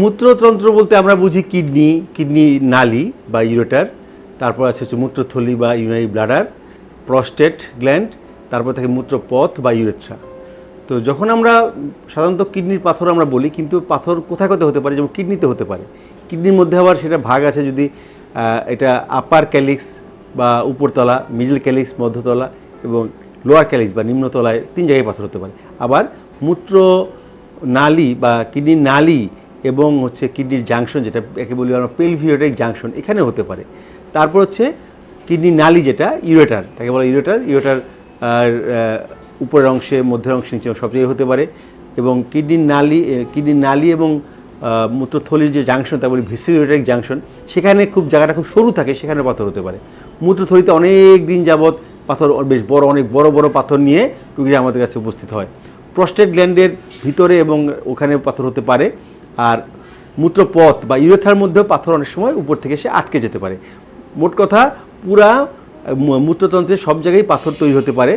মূত্রতন্ত্র বলতে আমরা বুঝি কিডনি কিডনি নালি বা ইউরেটার, তারপর আছে হচ্ছে মূত্রথলি বা ইউনারি ব্লাডার, প্রস্টেট গ্ল্যান্ড, তারপর থাকে মূত্রপথ বা ইউরেট্রা। তো যখন আমরা সাধারণত কিডনির পাথর আমরা বলি, কিন্তু পাথর কোথায় কোথায় হতে পারে? যেমন কিডনিতে হতে পারে। কিডনির মধ্যে আবার সেটা ভাগ আছে যদি এটা আপার ক্যালিক্স বা উপরতলা মিডল ক্যালিক্স মধ্যতলা এবং লোয়ার ক্যালিক্স বা নিম্নতলায় তিন জায়গায় পাথর হতে পারে। আবার মূত্র নালী বা কিডনির নালী এবং হচ্ছে কিডনির জাংশন, যেটা একে বলি আমরা পেলভিওটিক জাংশন, এখানে হতে পারে। তারপর হচ্ছে কিডনি নালি যেটা, ইউরেটার, তাকে বলা ইউরেটার। ইউরেটার উপরের অংশে, মধ্যের অংশে নিচে সব জায়গায় হতে পারে। এবং কিডনির নালি কিডনির নালি এবং মূত্রথলির যে জাংশন তা বলি ভিসিউরেটিক জাংশন। সেখানে খুব, জায়গাটা খুব সরু থাকে, সেখানে পাথর হতে পারে। মূত্রথলিতে অনেক দিন যাবৎ পাথর, বেশ বড়, অনেক বড় বড় পাথর নিয়ে রুগীরা আমাদের কাছে উপস্থিত হয়। প্রস্টেট গ্ল্যান্ডের ভিতরে এবং ওখানে পাথর হতে পারে। আর মূত্রপথ বা ইউরেথার মধ্যেও পাথর অনেক সময় উপর থেকে সে আটকে যেতে পারে। মোট কথা, পুরা মূত্রতন্ত্রে সব জায়গায় পাথর তৈরি হতে পারে।